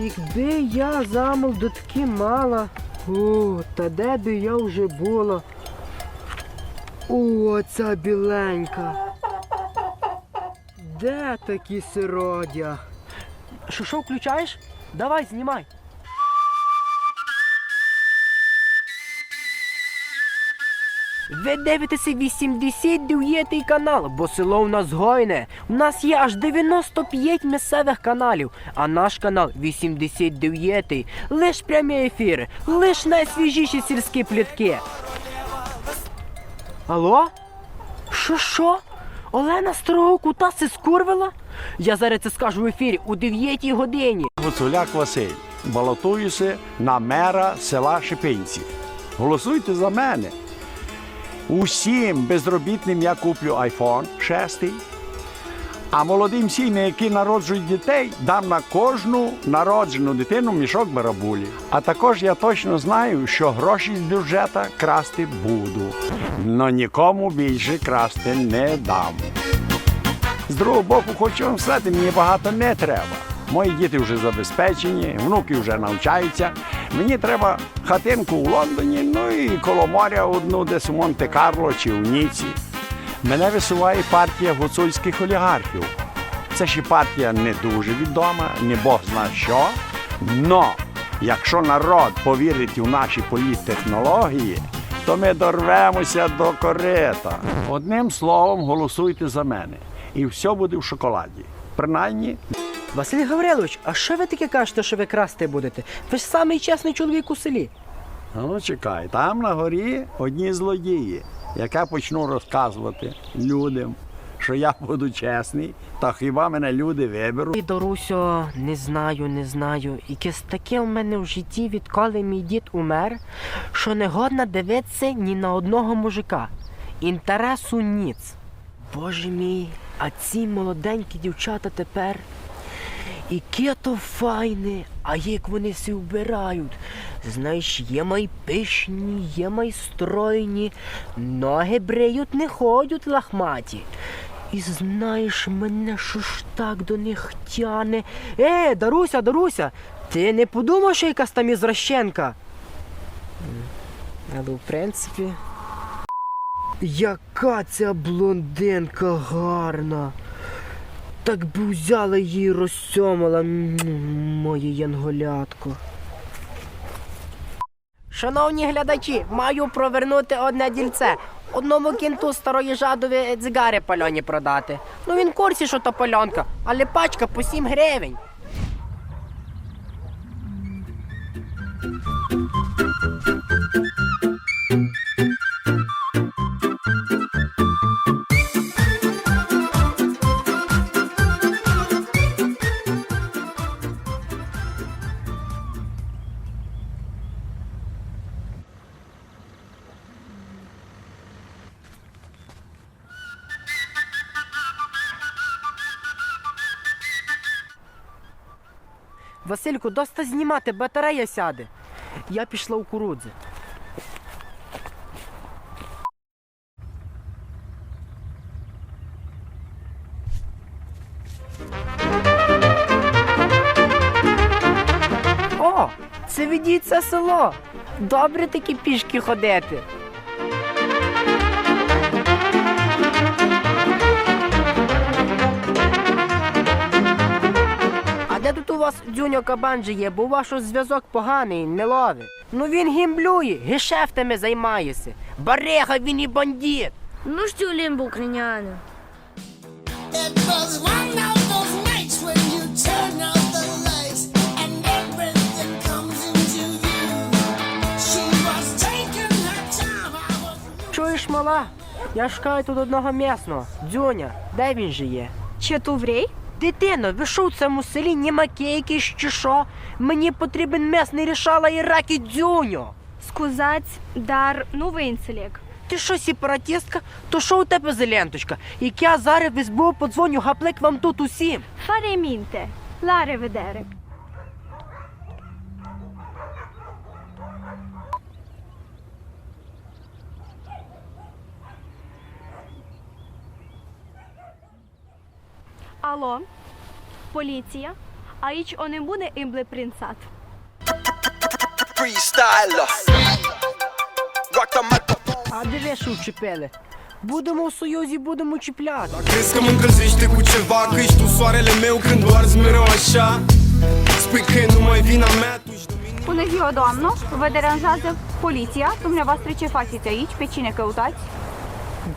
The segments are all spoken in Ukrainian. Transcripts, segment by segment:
Якби я замол до таки мала. О, та де би я вже була? О, ця біленька. Де такі сиродя? Що що включаєш? Давай, знімай. Ви дивитеся 89 канал, бо село у нас гойне. У нас є аж 95 місцевих каналів, а наш канал 89. Лиш прямі ефіри, лиш найсвіжіші сільські плітки. Алло? Що що? Олена старого кута се скурвила? Я зараз це скажу в ефірі у 9 годині. Гуцуляк Василь. Балотуюся на мера села Шипинці. Голосуйте за мене. Усім безробітним я куплю iPhone 6. А молодим сім'ям, які народжують дітей, дам на кожну народжену дитину мішок барабулі. А також я точно знаю, що гроші з бюджета красти буду. Но нікому більше красти не дам. З другого боку, хочу вам сказати, мені багато не треба. Мої діти вже забезпечені, внуки вже навчаються. Мені треба хатинку у Лондоні, ну і коло моря одну десь у Монте-Карло чи у Ніці. Мене висуває партія гуцульських олігархів. Це ще партія не дуже відома, не Бог зна що. Но якщо народ повірить у наші політтехнології, то ми дорвемося до корита. Одним словом, голосуйте за мене. І все буде в шоколаді. Принаймні, Василь Гаврилович, а що ви таке кажете, що ви красти будете? Ви ж самий чесний чоловік у селі. Ну, чекай, там на горі одні злодії, яка почну розказувати людям, що я буду чесний, та хіба мене люди виберуть. Ой, Дорусю, не знаю, не знаю. Якесь таке в мене в житті, відколи мій дід умер, що не годна дивитися ні на одного мужика. Інтересу ніц. Боже мій, а ці молоденькі дівчата тепер. Які то файні, а як вони всі вбирають. Знаєш, є май пишні, є май стройні, ноги бриють, не ходять лахматі. І знаєш, мене що ж так до них тяне. Е, Даруся, Даруся, ти не подумав, що якась там ізращенка? Але в принципі. Яка ця блондинка гарна. Так би взяла її і розсьомала, моє янголятко. Шановні глядачі, маю провернути одне дільце. Одному кінту старої жадові дзигари пальоні продати. Ну він в курсі, що то пальонка, але пачка по 7 гривень. Васильку, доста знімати, батарея сяде. Я пішла у курудзи. О, це відійце село. Добре такі пішки ходити. У вас дзюньо кабанджі є, бо у вас щось зв'язок поганий, не ловить. Ну він гімблює, гешефтами займається. Барега він і бандит. Ну ж time. I was Чуєш, мала? Я шукаю тут одного м'ясного. Дзюня, де він же є? Чатуврей? Дитино, ви що в цьому селі нема кейки чи що? Мені потрібен м'ясний рішала і раки дзюньо. Скузаць дар новинцелек. Ти що, сепаратистка? То що у тебе за ленточка? Як я зараз в СБУ подзвоню, гаплик вам тут усім. Фаре мінте. Ларе ведере. Алло, поліція. Aici o nebune îmble prin sat. freestyler. Rock the microphone. А диви, що вчепили. Будемо в союзі, будемо чіпляти. Crezi că mă încălzește cu ceva Că ești tu soarele meu când doarzi mereu așa Spui că nu mai vina mea Tu ești domnul Bună ziua, doamnă! Vă deranjează poliția? Dumneavoastră ce faceți aici? Pe cine căutați?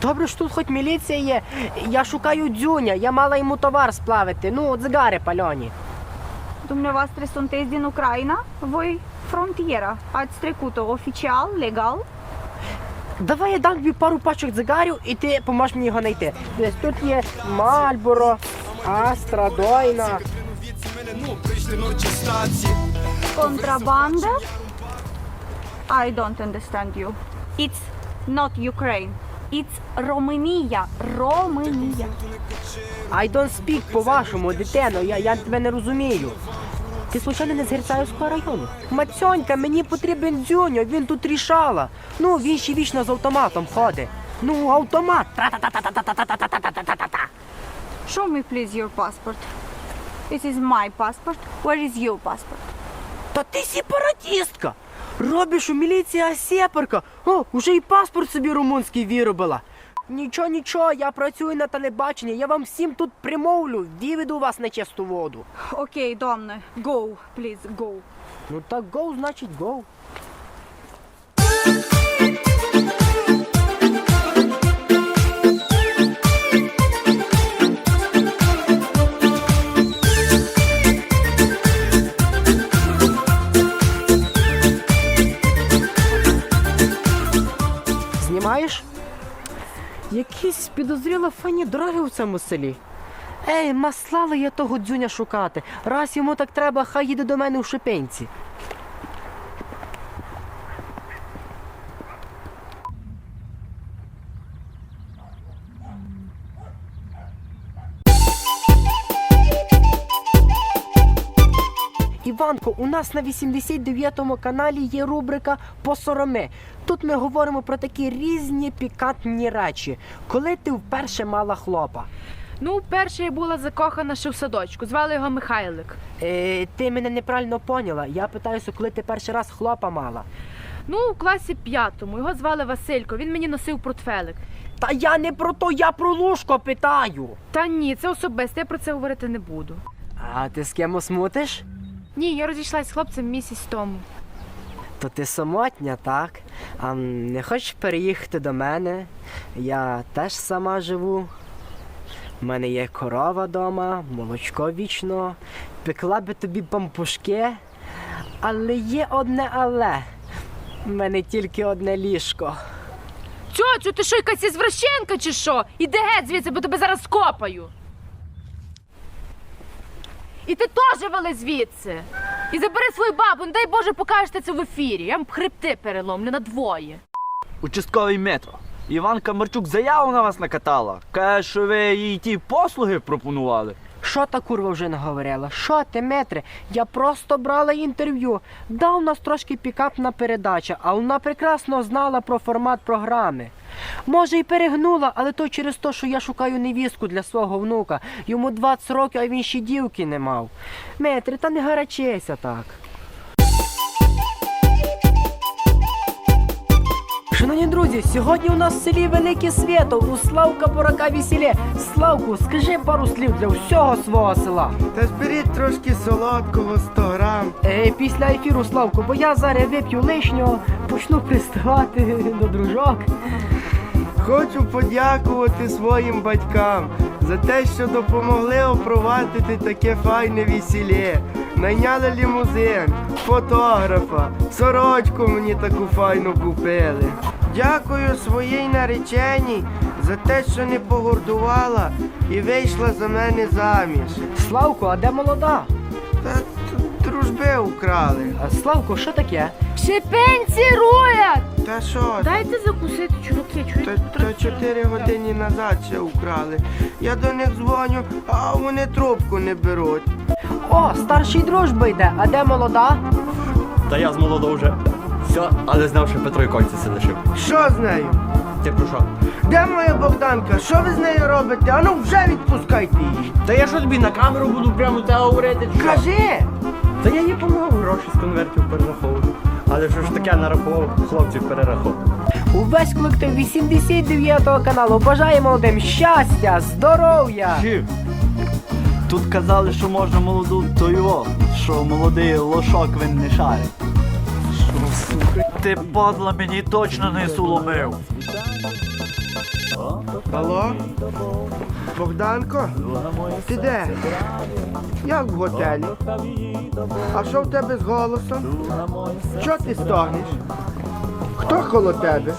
Добре, що тут хоч міліція є. Я шукаю дзюня, я мала йому товар сплавити. Ну, дзигари пальоні. Sunteți din Ucraina? Voi frontiera. Ați trecut-o oficial, legal? Давай я дам тобі пару пачок дзигарів і ти поможеш мені його знайти. Десь тут є Мальборо, Астра, Дойна. Contrabandă? I don't understand you. It's not Ukraine. It's România. România. I don't speak по-вашому, дитино, я, я тебе не розумію. Ти случайно не з Герцаївського району? Мацьонька, мені потрібен дзюньо, він тут рішала. Ну, він ще вічно з автоматом ходить. Ну, автомат. Тра-та-та-та-та-та-та-та-та-та-та. Show me please your passport. This is my passport. Where is your passport? Та ти сепаратістка! Робиш у міліція сепарка. О, уже і паспорт собі румунський виробила. Нічого, нічого, я працюю на телебаченні, я вам всім тут примовлю, виведу вас на чисту воду. Окей, doamnă. Go, please, go. Ну так гоу, значить гоу. Підозріло фані дороги у цьому селі. Ей, маслала я того дзюня шукати. Раз йому так треба, хай їде до мене у шипенці. Іванко, у нас на 89-му каналі є рубрика Посороми. Тут ми говоримо про такі різні пікантні речі. Коли ти вперше мала хлопа? Ну, перше я була закохана ще в садочку. Звали його Михайлик. Е, ти мене неправильно поняла. Я питаюся, коли ти перший раз хлопа мала. Ну, у класі п'ятому. Його звали Василько. Він мені носив портфелик. Та я не про то, я про лужко питаю. Та ні, це особисто, я про це говорити не буду. А ти з ким смутиш? Ні, я розійшлась з хлопцем місяць тому. То ти самотня, так? А не хочеш переїхати до мене? Я теж сама живу. У мене є корова дома, молочко вічно. Пекла би тобі пампушки. Але є одне але. У мене тільки одне ліжко. Тьоцю, ти що, якась ізвращенка чи що? Іди геть звідси, бо тебе зараз скопаю. І ти теж вали звідси. І забери свою бабу, не дай Боже, покажете це в ефірі. Я вам хребти переломлю на двоє. Участковий метро. Іванка Марчук заяву на вас накатала. Каже, що ви їй ті послуги пропонували. Що та курва вже наговорила? Що ти, метре? Я просто брала інтерв'ю. Да, у нас трошки пікапна передача, а вона прекрасно знала про формат програми. Може, і перегнула, але то через те, що я шукаю невістку для свого внука. Йому 20 років, а він ще дівки не мав. Метре, та не гарячися так. Шановні друзі, сьогодні у нас в селі Велике Свято, у Славка Бурака весілє. Славку, скажи пару слів для всього свого села. Та зберіть трошки солодкого 100 грам. Е, після ефіру Славку, бо я зараз вип'ю лишнього, почну приставати до дружок. Хочу подякувати своїм батькам за те, що допомогли опровадити таке файне весілє. Найняли лімузин, фотографа, сорочку мені таку файну купили. Дякую своїй нареченій за те, що не погордувала і вийшла за мене заміж. Славко, а де молода? Та дружби украли. А, Славко, що таке? Шипенці рулять! Та що? Дайте закусити, чуваки, Та, чуєте? та чотири години назад ще украли. Я до них дзвоню, а вони трубку не беруть. О, старший дружба йде, а де молода? Та я з молодого вже. Все, але знав, що Петро і кольця це лишив. Що з нею? Ти про що? Де моя Богданка? Що ви з нею робите? Ану вже відпускайте її. Та я що тобі на камеру буду прямо те говорити? чи що? Кажи! Та я їй помагав гроші з конвертів перераховувати. Але що ж таке нарахував хлопців перераховував. Увесь колектив 89-го каналу бажає молодим щастя, здоров'я! Тут казали, що можна молоду то його, що молодий лошок він не шарить. Ти падла мені точно не суломив. Алло? Богданко? Ти де? Як в готелі? А що в тебе з голосом? Що ти стогнеш? Хто коло тебе?